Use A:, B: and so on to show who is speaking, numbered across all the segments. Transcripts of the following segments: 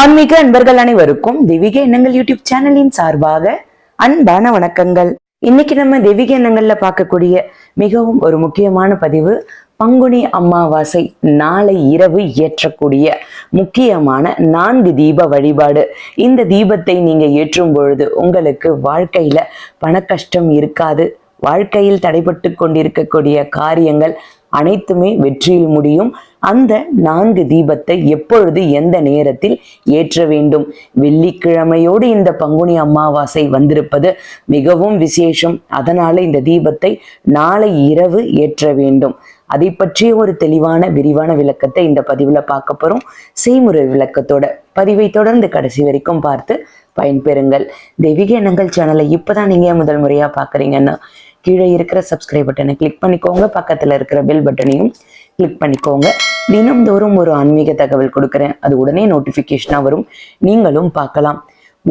A: ஆன்மீக அன்பர்கள் அனைவருக்கும் தெய்வீக எண்ணங்கள் யூடியூப் சேனலின் சார்பாக அன்பான வணக்கங்கள். இன்னைக்கு நம்ம தெய்வீக எண்ணங்கள்ல பார்க்கக்கூடிய மிகவும் ஒரு முக்கியமான பதிவு பங்குனி அமாவாசை நாளை இரவு ஏற்றக்கூடிய முக்கியமான நான்கு தீப வழிபாடு. இந்த தீபத்தை நீங்க ஏற்றும் பொழுது உங்களுக்கு வாழ்க்கையில பணக்கஷ்டம் இருக்காது. வாழ்க்கையில் தடைபட்டு கொண்டிருக்கக்கூடிய காரியங்கள் அனைத்துமே வெற்றியில் முடியும். அந்த நான்கு தீபத்தை எப்பொழுது எந்த நேரத்தில் ஏற்ற வேண்டும்? வெள்ளிக்கிழமையோடு இந்த பங்குனி அமாவாசை வந்திருப்பது மிகவும் விசேஷம். அதனால இந்த தீபத்தை நாளை இரவு ஏற்ற வேண்டும். அதை பற்றிய ஒரு தெளிவான விரிவான விளக்கத்தை இந்த பதிவுல பார்க்க போறோம். செய்முறை விளக்கத்தோட பதிவை தொடர்ந்து கடைசி வரைக்கும் பார்த்து பயன்பெறுங்கள். தெய்வீக எண்ணங்கள் சேனலை இப்பதான் நீங்க முதல் முறையா பாக்குறீங்கன்னா கீழே இருக்கிற சப்ஸ்கிரைப் பட்டனை கிளிக் பண்ணிக்கோங்க. பக்கத்தில் இருக்கிற பெல் பட்டனையும் கிளிக் பண்ணிக்கோங்க. தினம்தோறும் ஒரு ஆன்மீக தகவல் கொடுக்குறேன். அது உடனே நோட்டிஃபிகேஷனாக வரும். நீங்களும் பார்க்கலாம்.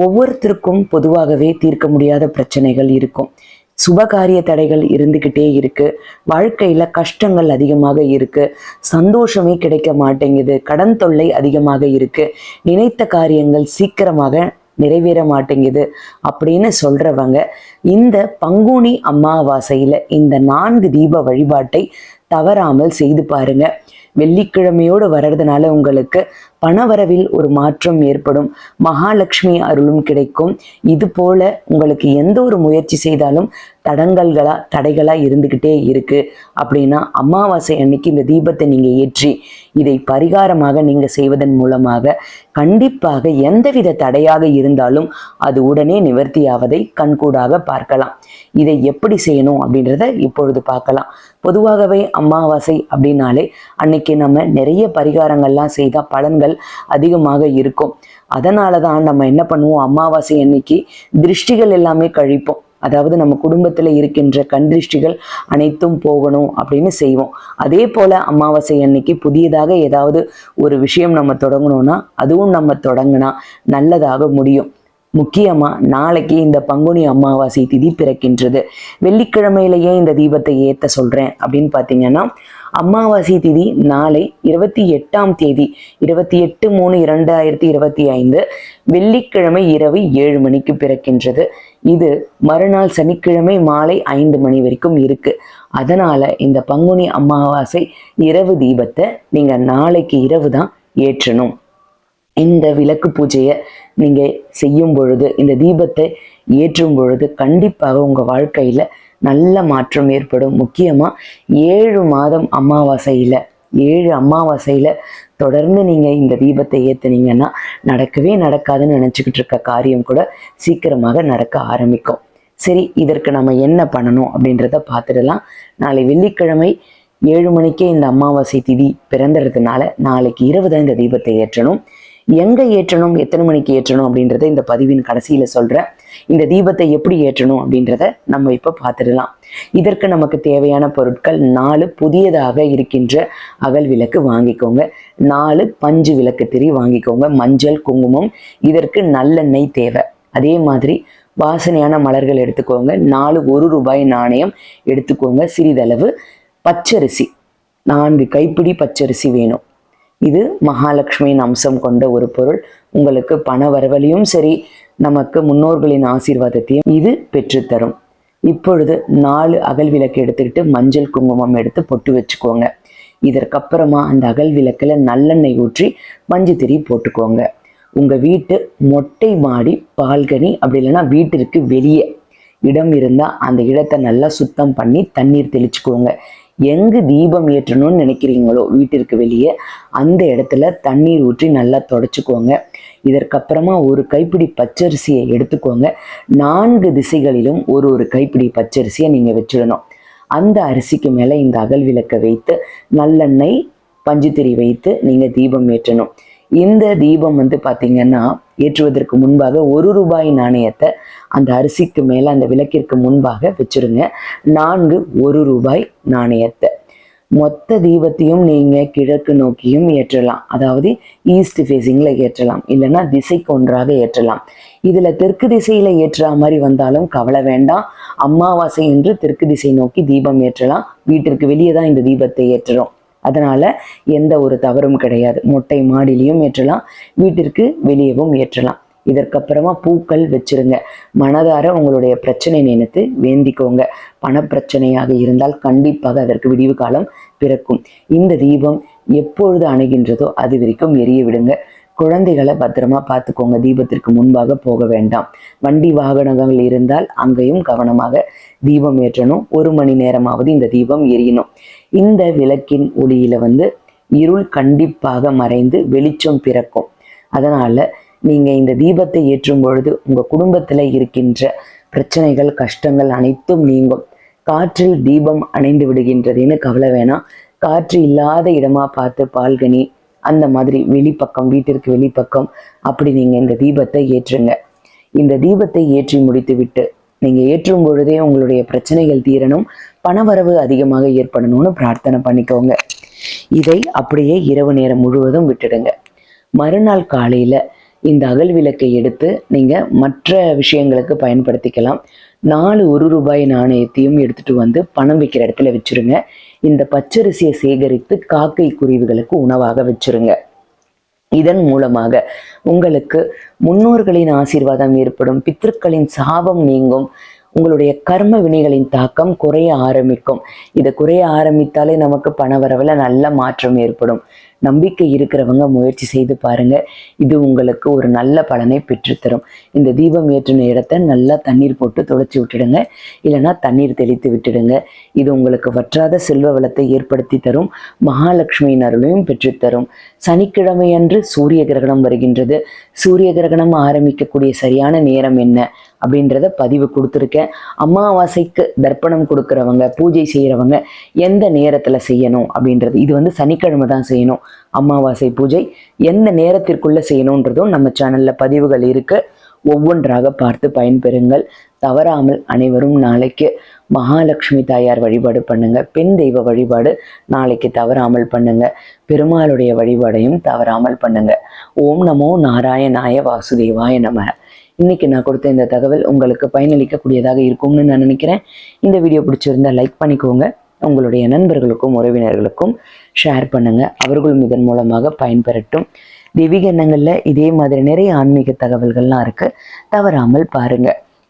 A: ஒவ்வொருத்தருக்கும் பொதுவாகவே தீர்க்க முடியாத பிரச்சனைகள் இருக்கும். சுபகாரிய தடைகள் இருந்துக்கிட்டே இருக்கு. வாழ்க்கையில கஷ்டங்கள் அதிகமாக இருக்கு. சந்தோஷமே கிடைக்க மாட்டேங்குது. கடன் தொல்லை அதிகமாக இருக்கு. நினைத்த காரியங்கள் சீக்கிரமாக நிறைவேற மாட்டேங்குது அப்படின்னு சொல்றவங்க இந்த பங்குனி அமாவாசையில் இந்த நான்கு தீப வழிபாட்டை தவறாமல் செய்து பாருங்க. வெள்ளிக்கிழமையோடு வர்றதுனால உங்களுக்கு பணவரவில் ஒரு மாற்றம் ஏற்படும். மகாலட்சுமி அருளும் கிடைக்கும். இது போல உங்களுக்கு எந்த ஒரு முயற்சி செய்தாலும் தடங்கல்களா தடைகளா இருந்துகிட்டே இருக்கு. அப்படின்னா அமாவாசை அன்னைக்கு இந்த தீபத்தை நீங்க ஏற்றி இதை பரிகாரமாக நீங்க செய்வதன் மூலமாக கண்டிப்பாக எந்தவித தடையாக இருந்தாலும் அது உடனே நிவர்த்தியாவதை கண்கூடாக பார்க்கலாம். இதை எப்படி செய்யணும் அப்படின்றத இப்பொழுது பார்க்கலாம். பொதுவாகவே அமாவாசை அப்படின்னாலே அன்னைக்கு நம்ம நிறைய பரிகாரங்கள்லாம் செய்தால் பலன்கள் அதிகமாக இருக்கும். அதனால தான் நம்ம என்ன பண்ணுவோம்? அமாவாசை அன்னைக்கு திருஷ்டிகள் எல்லாமே கழிப்போம். அதாவது நம்ம குடும்பத்தில் இருக்கின்ற கண் திருஷ்டிகள் அனைத்தும் போகணும் அப்படின்னு செய்வோம். அதே போல் அமாவாசை அன்னைக்கு புதியதாக ஏதாவது ஒரு விஷயம் நம்ம தொடங்கணும்னா அதுவும் நம்ம தொடங்கினா நல்லதாக முடியும். முக்கியமாக நாளைக்கு இந்த பங்குனி அமாவாசை திதி பிறக்கின்றது. வெள்ளிக்கிழமையிலேயே இந்த தீபத்தை ஏற்ற சொல்கிறேன் அப்படின்னு பார்த்தீங்கன்னா அமாவாசை திதி நாளை இருபத்தி எட்டாம் தேதி இருபத்தி எட்டு மூணு இரண்டாயிரத்தி இருபத்தி ஐந்து வெள்ளிக்கிழமை இரவு ஏழு மணிக்கு பிறக்கின்றது. இது மறுநாள் சனிக்கிழமை மாலை ஐந்து மணி வரைக்கும் இருக்குது அதனால் இந்த பங்குனி அமாவாசை இரவு தீபத்தை நீங்கள் நாளைக்கு இரவு தான் ஏற்றணும். இந்த விளக்கு பூஜையை நீங்கள் செய்யும் பொழுது இந்த தீபத்தை ஏற்றும் பொழுது கண்டிப்பாக உங்கள் வாழ்க்கையில் நல்ல மாற்றம் ஏற்படும். முக்கியமாக ஏழு மாதம் அமாவாசையில் ஏழு அமாவாசையில் தொடர்ந்து நீங்கள் இந்த தீபத்தை ஏற்றுனீங்கன்னா நடக்கவே நடக்காதுன்னு நினச்சிக்கிட்டு இருக்க காரியம் கூட சீக்கிரமாக நடக்க ஆரம்பிக்கும். சரி இதற்கு நம்ம என்ன பண்ணணும் அப்படின்றத பார்த்துடலாம். நாளை வெள்ளிக்கிழமை ஏழு மணிக்கே இந்த அமாவாசை திதி பிறந்துறதுனால நாளைக்கு இரவு தான் இந்த தீபத்தை ஏற்றணும். எங்கே ஏற்றணும் எத்தனை மணிக்கு ஏற்றணும் அப்படின்றத இந்த பதிவின் கடைசியில் சொல்கிறேன் இந்த தீபத்தை எப்படி ஏற்றணும் அப்படின்றத நம்ம இப்போ பார்த்துடலாம். இதற்கு நமக்கு தேவையான பொருட்கள் நாலு புதியதாக இருக்கின்ற அகல் விளக்கு வாங்கிக்கோங்க. நாலு பஞ்சு விளக்கு திரி வாங்கிக்கோங்க. மஞ்சள் குங்குமம் இதற்கு நல்லெண்ணெய் தேவை. அதே மாதிரி வாசனையான மலர்கள் எடுத்துக்கோங்க. நாலு ஒரு ரூபாய் நாணயம் எடுத்துக்கோங்க. சிறிதளவு பச்சரிசி. நான்கு கைப்பிடி பச்சரிசி வேணும். இது மகாலட்சுமியின் அம்சம் கொண்ட ஒரு பொருள். உங்களுக்கு பண வரவழியும் சரி நமக்கு முன்னோர்களின் ஆசீர்வாதத்தையும் இது பெற்றுத்தரும். இப்பொழுது நாலு அகல் விளக்கு எடுத்துக்கிட்டு மஞ்சள் குங்குமம் எடுத்து பொட்டு வச்சுக்கோங்க. இதற்கப்புறமா அந்த அகல் விளக்கில் நல்லெண்ணெய் ஊற்றி மஞ்சத்திரி போட்டுக்கோங்க. உங்கள் வீட்டு மொட்டை மாடி பால்கனி அப்படி இல்லைன்னா வீட்டிற்கு வெளியே. இடம் இருந்தால் அந்த இடத்தை நல்லா சுத்தம் பண்ணி தண்ணீர் தெளிச்சுக்கோங்க. எங்கு தீபம் ஏற்றணும்னு நினைக்கிறீங்களோ வீட்டிற்கு வெளியே அந்த இடத்துல தண்ணீர் ஊற்றி நல்லா தொடச்சிக்கோங்க. இதற்கப்புறமா ஒரு கைப்பிடி பச்சரிசியை எடுத்துக்கோங்க. நான்கு திசைகளிலும் ஒரு ஒரு கைப்பிடி பச்சரிசியை நீங்கள் வச்சிடணும். அந்த அரிசிக்கு மேலே இந்த அகல் விளக்கை வைத்து நல்லெண்ணெய் பஞ்சுத்திரி வைத்து நீங்கள் தீபம் ஏற்றணும். இந்த தீபம் வந்து பார்த்தீங்கன்னா ஏற்றுவதற்கு முன்பாக ஒரு ரூபாய் நாணயத்தை அந்த அரிசிக்கு மேலே அந்த விளக்கிற்கு முன்பாக வச்சுருங்க. நான்கு ஒரு ரூபாய் நாணயத்தை. மொத்த தீபத்தையும் நீங்கள் கிழக்கு நோக்கியும் ஏற்றலாம். அதாவது ஈஸ்ட் ஃபேஸிங்கில் ஏற்றலாம். இல்லைன்னா திசைக்கு ஒன்றாக ஏற்றலாம். இதில் தெற்கு திசையில் ஏற்றுற மாதிரி வந்தாலும் கவலை வேண்டாம். அமாவாசை என்று தெற்கு திசை நோக்கி தீபம் ஏற்றலாம். வீட்டிற்கு வெளியே தான் இந்த தீபத்தை ஏற்றுறோம். அதனால் எந்த ஒரு தவறும் கிடையாது. மொட்டை மாடிலையும் ஏற்றலாம் வீட்டிற்கு வெளியவும் ஏற்றலாம். இதற்கப்புறமா பூக்கள் வச்சிருங்க. மனதார உங்களுடைய பிரச்சனை நினைத்து வேண்டிக்கோங்க. பணப்பிரச்சனையாக இருந்தால் கண்டிப்பாக அதற்கு விடிவு காலம் பிறக்கும். இந்த தீபம் எப்பொழுது அணுகின்றதோ அது வரைக்கும் எரிய விடுங்க. குழந்தைகளை பத்திரமா பார்த்துக்கோங்க. தீபத்திற்கு முன்பாக போக வேண்டாம். வண்டி வாகனங்கள் இருந்தால் அங்கேயும் கவனமாக தீபம் ஏற்றணும். ஒரு மணி நேரமாவது இந்த தீபம் எரியணும். இந்த விளக்கின் ஒளியில வந்து இருள் கண்டிப்பாக மறைந்து வெளிச்சம் பிறக்கும். அதனால நீங்க இந்த தீபத்தை ஏற்றும் பொழுது உங்க குடும்பத்துல இருக்கின்ற பிரச்சனைகள் கஷ்டங்கள் அனைத்தும் நீங்கும். காற்றில் தீபம் அணைந்து விடுகின்றதுன்னு கவலை வேணாம். காற்று இல்லாத இடமா பார்த்து பால்கனி அந்த மாதிரி வெளிப்பக்கம் வீட்டிற்கு வெளிப்பக்கம் அப்படி நீங்க இந்த தீபத்தை ஏற்றுங்க. இந்த தீபத்தை ஏற்றி முடித்து நீங்கள் ஏற்றும் பொழுதே உங்களுடைய பிரச்சனைகள் தீரணும் பணவரவு அதிகமாக ஏற்படணும்னு பிரார்த்தனை பண்ணிக்கோங்க. இதை அப்படியே இரவு நேரம் முழுவதும் விட்டுடுங்க. மறுநாள் காலையில் இந்த அகல் விளக்கை எடுத்து நீங்கள் மற்ற விஷயங்களுக்கு பயன்படுத்திக்கலாம். நாலு ஒரு ரூபாய் நாணயத்தையும் எடுத்துகிட்டு வந்து பணம் வைக்கிற இடத்துல வச்சுருங்க. இந்த பச்சரிசியை சேகரித்து காக்கை குருவிகளுக்கு உணவாக வச்சிருங்க. இதன் மூலமாக உங்களுக்கு முன்னோர்களின் ஆசீர்வாதம் ஏற்படும் பித்திருக்களின் சாபம் நீங்கும். உங்களுடைய கர்ம வினைகளின் தாக்கம் குறைய ஆரம்பிக்கும். இது குறைய ஆரம்பித்தாலே நமக்கு பண வரவில் நல்ல மாற்றம் ஏற்படும். நம்பிக்கை இருக்கிறவங்க முயற்சி செய்து பாருங்க. இது உங்களுக்கு ஒரு நல்ல பலனை பெற்றுத்தரும். இந்த தீபம் ஏற்றின இடத்த நல்லா தண்ணீர் போட்டு துடைச்சி விட்டுடுங்க. இல்லைன்னா தண்ணீர் தெளித்து விட்டுடுங்க. இது உங்களுக்கு வற்றாத செல்வ வளத்தை ஏற்படுத்தி தரும். மகாலட்சுமியின் அருளையும் பெற்றுத்தரும். சனிக்கிழமை அன்று சூரிய கிரகணம் வருகின்றது. சூரிய கிரகணம் ஆரம்பிக்கக்கூடிய சரியான நேரம் என்ன? அப்படின்றத பதிவு கொடுத்துருக்கேன். அமாவாசைக்கு தர்ப்பணம் கொடுக்குறவங்க பூஜை செய்கிறவங்க எந்த நேரத்தில் செய்யணும் அப்படின்றது இது வந்து சனிக்கிழமை தான் செய்யணும். அமாவாசை பூஜை எந்த நேரத்திற்குள்ளே செய்யணுன்றதும் நம்ம சேனலில் பதிவுகள் இருக்குது ஒவ்வொன்றாக பார்த்து பயன்பெறுங்கள். தவறாமல் அனைவரும் நாளைக்கு மகாலட்சுமி தாயார் வழிபாடு பண்ணுங்க. பெண் தெய்வ வழிபாடு நாளைக்கு தவறாமல் பண்ணுங்க. பெருமாளுடைய வழிபாடையும் தவறாமல் பண்ணுங்க. ஓம் நமோ நாராயணாய வாசுதேவாய நம இன்னைக்கு நான் கொடுத்த இந்த தகவல் உங்களுக்கு பயனளிக்கக்கூடியதாக இருக்கும்னு நான் நினைக்கிறேன். இந்த வீடியோ பிடிச்சிருந்தா லைக் பண்ணிக்கோங்க. உங்களுடைய நண்பர்களுக்கும் உறவினர்களுக்கும் ஷேர் பண்ணுங்க. அவர்களும் இதன் மூலமாக பயன்பெறட்டும். தெய்வீக எண்ணங்களில் இதே மாதிரி நிறைய ஆன்மீக தகவல்கள்லாம் இருக்குது தவறாமல் பாருங்கள்